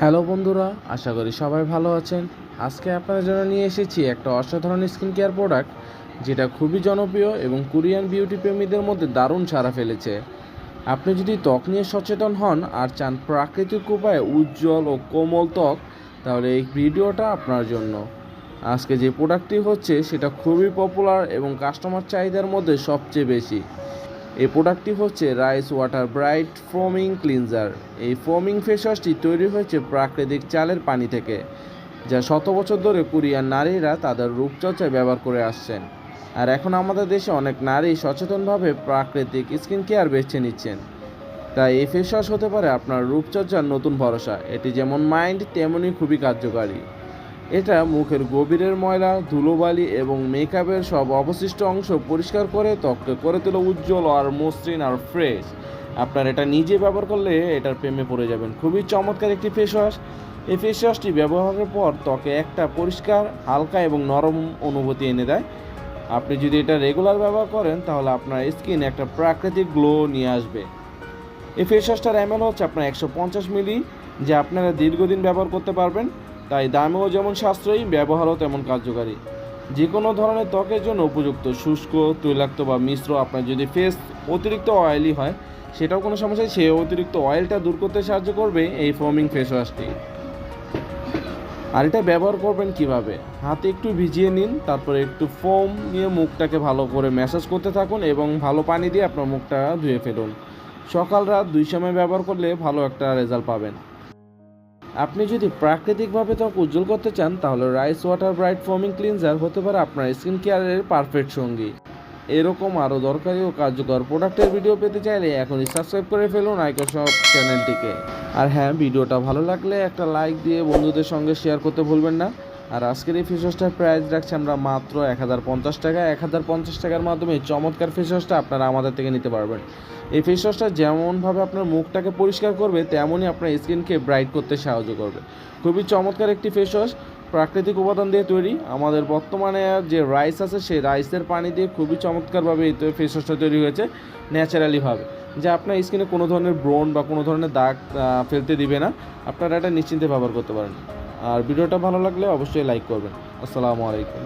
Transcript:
Hello বন্ধুরা, আশা করি সবাই ভালো আছেন। আজকে আপনাদের জন্য নিয়ে এসেছি একটা অসাধারণ স্কিন কেয়ার প্রোডাক্ট, যেটা খুবই জনপ্রিয় এবং কোরিয়ান বিউটি প্রেমীদের মধ্যে দারুণ সাড়া ফেলেছে। আপনি যদি ত্বক নিয়ে সচেতন হন আর চান প্রাকৃতিক উপায়ে উজ্জ্বল ও কোমল ত্বক, তাহলে এই ভিডিওটা আপনার জন্য। আজকে যে প্রোডাক্টটি হচ্ছে, সেটা খুবই পপুলার এবং কাস্টমার চাহিদার মধ্যে সবচেয়ে বেশি। এই প্রোডাক্টটি হচ্ছে rice water bright foaming cleanser এই ফোমিং ফেস ওয়াশটি তৈরি হয়েছে প্রাকৃতিক চালের পানি থেকে, যা শত বছর ধরে কোরিয়ান নারীরা তাদের রূপচর্চায় ব্যবহার করে আসছেন। আর এখন আমাদের দেশে অনেক নারী সচেতনভাবে প্রাকৃতিক স্কিন কেয়ার বেছে নিচ্ছেন। তাই এই ফেস ওয়াশ হতে পারে আপনার রূপচর্চার নতুন ভরসা। এটি যেমন মাইন্ড তেমনই খুবই কার্যকারী। এটা মুখের গভীরের ময়লা, ধুলোবালি এবং মেকআপের সব অবশিষ্ট অংশ পরিষ্কার করে, ত্বককে করে তোলে উজ্জ্বল আর মসৃণ আর ফ্রেশ। আপনার এটা নিজে ব্যবহার করলে এটার প্রেমে পড়ে যাবেন। খুবই চমৎকার একটি ফেস ওয়াশ এই ফেস ওয়াশটি ব্যবহারের পর ত্বকে একটা পরিষ্কার, হালকা এবং নরম অনুভূতি এনে দেয়। আপনি যদি এটা রেগুলার ব্যবহার করেন, তাহলে আপনার স্কিন একটা প্রাকৃতিক গ্লো নিয়ে আসবে। এই ফেস ওয়াশটার এমএল হচ্ছে আপনার একশো পঞ্চাশ মিলি যা আপনারা দীর্ঘদিন ব্যবহার করতে পারবেন। তাই দামেও যেমন সাশ্রয়ী, ব্যবহারও তেমন কার্যকারী। যে কোনো ধরনের ত্বকের জন্য উপযুক্ত, শুষ্ক, তৈলাক্ত বা মিশ্র আপনার যদি ফেস অতিরিক্ত অয়েলি হয়, সেটাও কোনো সমস্যা সে অতিরিক্ত অয়েলটা দূর করতে সাহায্য করবে এই ফোমিং ফেস ওয়াশটি আর এটা ব্যবহার করবেন কীভাবে? হাতে একটু ভিজিয়ে নিন, তারপরে একটু ফোম নিয়ে মুখটাকে ভালো করে ম্যাসাজ করতে থাকুন এবং ভালো পানি দিয়ে আপনার মুখটা ধুয়ে ফেলুন। সকাল রাত দুই সময় ব্যবহার করলে ভালো একটা রেজাল্ট পাবেন। আপনি যদি প্রাকৃতিকভাবে ত্বক উজ্জ্বল করতে চান, তাহলে রাইস ওয়াটার ব্রাইট ফর্মিং ক্লিনজার হতে পারে আপনার স্কিন কেয়ারের পারফেক্ট সঙ্গী। এরকম আরও দরকারি ও কার্যকর প্রোডাক্টের ভিডিও পেতে চাইলে এখনই সাবস্ক্রাইব করে ফেলুন আইকন সব চ্যানেলটিকে আর হ্যাঁ ভিডিওটা ভালো লাগলে একটা লাইক দিয়ে বন্ধুদের সঙ্গে শেয়ার করতে ভুলবেন না। আর আজকের এই ফেস ওয়াশটার প্রাইস রাখছি আমরা মাত্র এক হাজার পঞ্চাশ টাকা। এক হাজার পঞ্চাশ টাকার মাধ্যমে চমৎকার ফেসওয়াশটা আপনারা আমাদের থেকে নিতে পারবেন। এই ফেসওয়াশটা যেমনভাবে আপনার মুখটাকে পরিষ্কার করবে, তেমনই আপনার স্কিনকে ব্রাইট করতে সাহায্য করবে। খুবই চমৎকার একটি ফেসওয়াশ, প্রাকৃতিক উপাদান দিয়ে তৈরি। আমাদের বর্তমানে যে রাইস আছে, সেই রাইসের পানি দিয়ে খুবই চমৎকারভাবে এই ফেস ওয়াশটা তৈরি হয়েছে ন্যাচারালিভাবে যে আপনার স্কিনে কোনো ধরনের ব্রণ বা কোনো ধরনের দাগ ফেলতে দিবে না। আপনারা এটা নিশ্চিন্তে ব্যবহার করতে পারেন। আর ভিডিওটা ভালো লাগলে অবশ্যই লাইক করবেন। আসসালামু আলাইকুম।